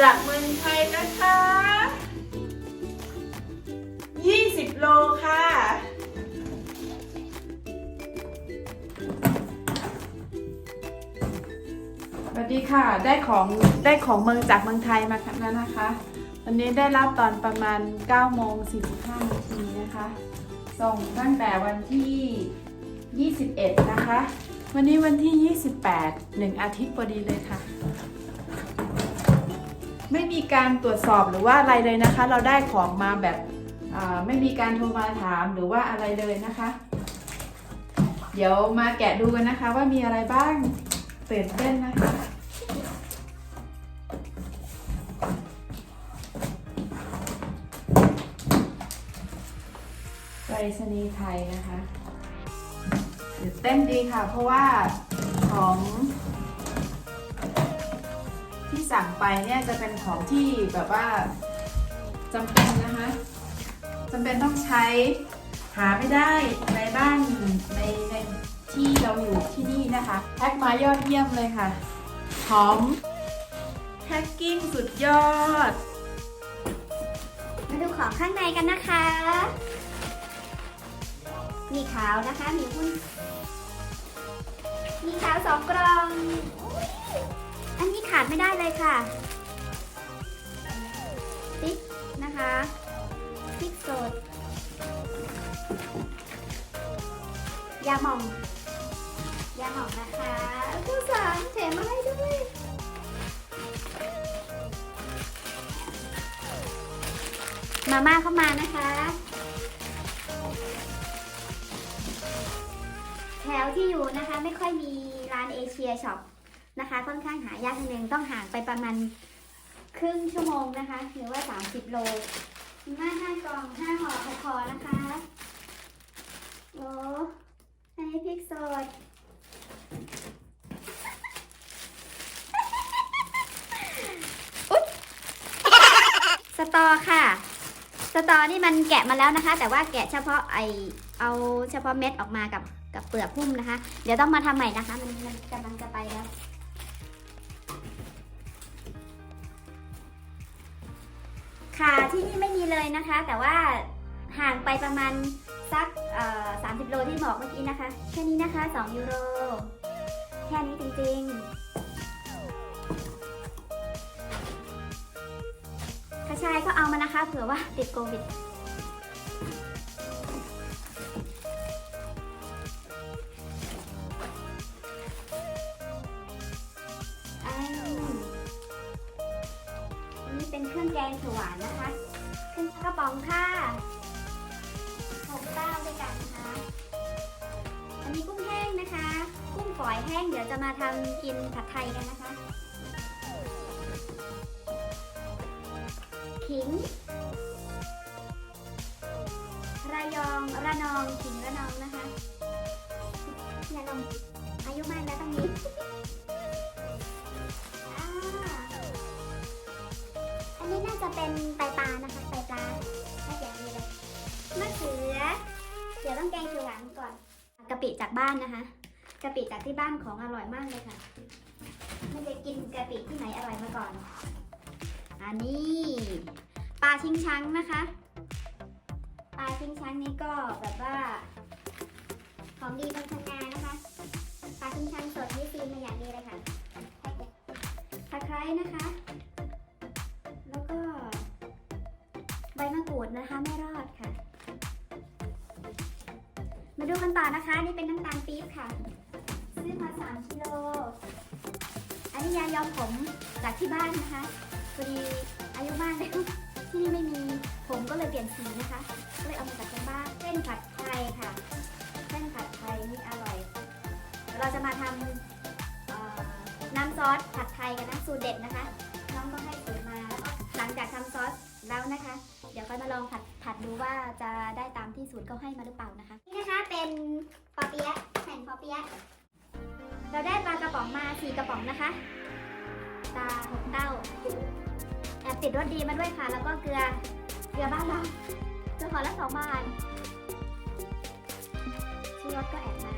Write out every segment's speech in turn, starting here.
จากเมืองไทยนะคะ 20 โลค่ะ สวัสดีค่ะ ได้ของได้ของเมืองจากเมืองไทยมาแล้วนะคะ วันนี้ได้รับตอนประมาณ9โมง45นาทีนะคะ ส่งตั้งแต่วันที่ 21 นะคะ วันนี้วันที่ 28 1 อาทิตย์พอดีเลยค่ะ ไม่มีการตรวจสอบหรือว่าอะไรเลยนะคะ เราได้ของมาแบบไม่มีการโทรมาถามหรือว่าอะไรเลยนะคะ เดี๋ยวมาแกะดูกันนะคะ ว่ามีอะไรบ้างตื่นเต้นนะคะไปรษณีย์ไทยนะคะตื่นเต้นดีค่ะ เพราะว่าของ สั่งไปเนี่ยจะเป็นของที่แบบว่าจำเป็นนะคะจำเป็นต้องใช้หาไม่ได้ในบ้านในในที่เราอยู่ที่นี่นะคะแพ็คมายอดเยี่ยมเลยค่ะหอมแพ็คกิ้งสุดยอด มาดูของข้างในกันนะคะ มีขาวนะคะ มีหุ้นมีขาวสองกล่อง เลยค่ะพริกนะคะพริกสด ยาหม่อง ยาหม่องนะคะผู้สารแถมมาให้ด้วยมาม่าเข้ามานะคะ แถวที่อยู่นะคะไม่ค่อยมีร้านเอเชียช็อป นะคะ ค่อนข้างหายากนิดนึงต้องห่างไปประมาณครึ่งชั่วโมงนะคะ หรือว่า 30 โลมาห้ากล่องห้าห่อพอนะคะโอ้อันนี้พริกสดอุ๊ยสตอค่ะ สตอนี่มันแกะมาแล้วนะคะ แต่ว่าแกะเฉพาะไอเอาเฉพาะเม็ดออกมากับกับเปลือกหุ้มนะคะ เดี๋ยวต้องมาทำใหม่นะคะ มันมันกำลังจะ ค่ะที่นี่ไม่มีเลยนะคะ แต่ว่าห่างไปประมาณสักสามสิบโลที่บอกเมื่อกี้นะคะ แค่นี้นะคะ 2 ยูโร แค่นี้จริงๆกระชายก็เอามานะคะ เผื่อว่าติดโควิด นี้เป็นเครื่องแกงเขียวหวานนะคะเครื่องกระป๋องค่ะหกเต้าด้วยกันนะคะ อันนี้กุ้งแห้งนะคะ กุ้งฝอยแห้งเดี๋ยวจะมาทำกินผัดไทยกันนะคะ ขิง ระยอง ระนอง ขิงระนองนะคะระนองอายุมากแล้วต้องมี เป็นไตปลานะคะไตปลาน่าจะมีเลยมะเขือเดี๋ยวต้องแกงเขียวหวานก่อนกะปิจากบ้านนะคะกะปิจากที่บ้านของอร่อยมากเลยค่ะไม่ได้กินกะปิที่ไหนอร่อยมาก่อน อันนี้ปลาชิงช้างนะคะปลาชิงช้างนี้ก็แบบว่า ของดีบนพังงานะคะปลาชิงช้างสดนี่ซีนมาอย่างดีเลยค่ะตะไคร้นะคะ ดูกันต่อนะคะ นี่เป็นน้ำตาลปี๊บค่ะ ซื้อมา 3กิโล อันนี้ยาย้อมผมจากที่บ้านนะคะพอดีอายุมากแล้วที่นี่ไม่มีผมก็เลยเปลี่ยนสีนะคะ ก็เลยเอามาจากที่บ้านเส้นผัดไทยค่ะ เส้นผัดไทยนี่อร่อย เราจะมาทำน้ำซอสผัดไทยกันนะสูตรเด็ดนะคะ น้องก็ให้สูตรมาแล้วก็หลังจากทำซอสแล้วนะคะ เดี๋ยวค่อยมาลองผัดผัดดูว่าจะได้ตามที่สูตรเขาให้มาหรือเปล่านะคะ นะคะเป็นปอเปี๊ยะแผ่นปอเปี๊ยะเราได้ปลากระป๋องมาสี่กระป๋องนะคะตาหกเต้าแอบติดรสดีมาด้วยค่ะ แล้วก็เกลือเกลือบ้านเราเกลือขอละสองบาทชูรสก็แอบมา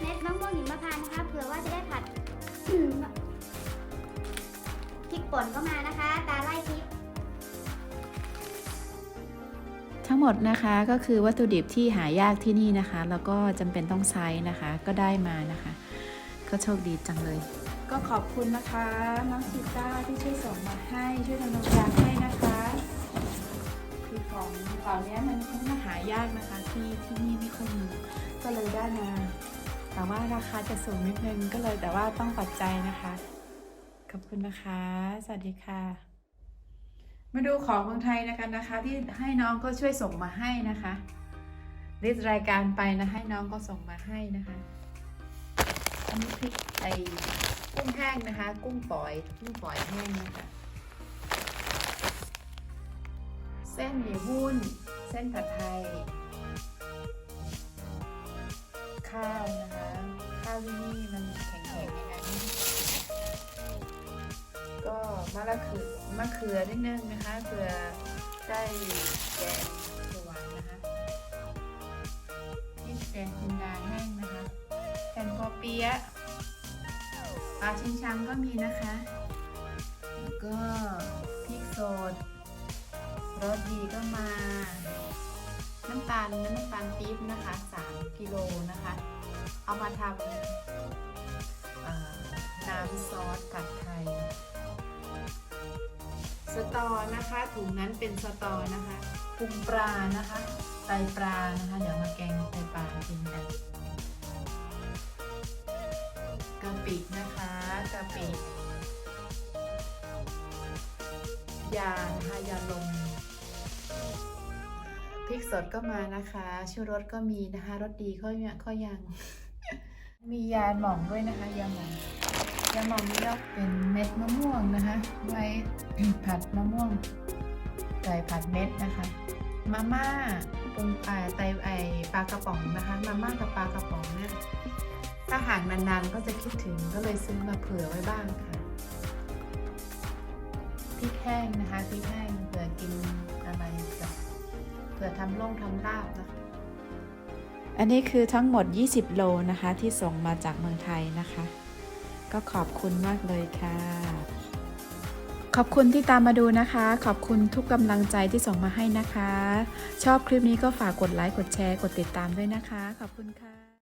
เม็ดมะม่วงหิมพานต์นะคะเผื่อว่าจะได้ผัดพริกป่นก็มานะคะ ตาไล่พริก ทั้งหมดนะคะก็คือวัตถุดิบที่หายากที่นี่นะคะ แล้วก็จำเป็นต้องใช้นะคะ ก็ได้มานะคะ ก็โชคดีจังเลย ก็ขอบคุณนะคะน้องชิต้าที่ช่วยส่งมาให้ช่วยดำเนินการให้นะคะคือของเหล่านี้มันมันข้างหายากนะคะที่ที่นี่ไม่ค่อยมีก็เลยได้มาแต่ว่าราคาจะสูงนิดนึงก็เลยแต่ว่าต้องปัดใจนะคะ ขอบคุณนะคะ สวัสดีค่ะ มาดูของเมืองไทยนะคะนะคะ ที่ให้น้องก็ช่วยส่งมาให้นะคะรีดรายการไปนะให้น้องก็ส่งมาให้นะคะอันนี้พริกไอกุ้งแห้งนะคะ กุ้งฝอยกุ้งฝอยแห้งนะคะเส้นหมี่หุ้น เส้นผัดไทย ข้าวนะคะ ข้าวที่นี่มันแข็งๆยังไง ม่รู้ก็มะละคือมะเขือนิดนึงนะคะเผื่อได้แกงเขียวหวานนะคะพริกแกงจินดาแห้งนะคะแผ่นปอเปี๊ยะปลาชิงชังก็มีนะคะแล้วก็พริกสดรสดีก็มา น้ำตาลน้ำตาลปี๊บนะคะ 3 กิโลนะคะ เอามาทำน้ำซอสผัดไทย สตอนะคะ ถุงนั้นเป็นสตอนะคะปรุงปลานะคะไตปลานะคะ เดี๋ยวมาแกงไตปลากินกันกะปินะคะกะปิยานะคะยาลมพริกสดก็มานะคะชูรสก็มีนะคะรสดีก็ยังก็ยัง มียาหม่องด้วยนะคะยาหม่อง ยาหม่องนี่ก็เป็นเม็ดมะม่วงนะคะ ไว้ผัดมะม่วงไก่ผัดเม็ดนะคะ มาม่าปรุงไอไตไอปลากระป๋องนะคะ มาม่ากับปลากระป๋องเนี่ยถ้าห่างนานๆก็จะคิดถึงก็เลยซื้อมาเผื่อไว้บ้างค่ะพริกแห้งนะคะพริกแห้งเผื่อกินอะไรกับเผื่อทำล่งทำลาบนะคะอันนี้คือทั้งหมด 20 โลนะคะที่ส่งมาจากเมืองไทยนะคะ ก็ขอบคุณมากเลยค่ะ ขอบคุณที่ตามมาดูนะคะ ขอบคุณทุกกำลังใจที่ส่งมาให้นะคะ ชอบคลิปนี้ก็ฝากกดไลค์ กดแชร์ กดติดตามด้วยนะคะ ขอบคุณค่ะ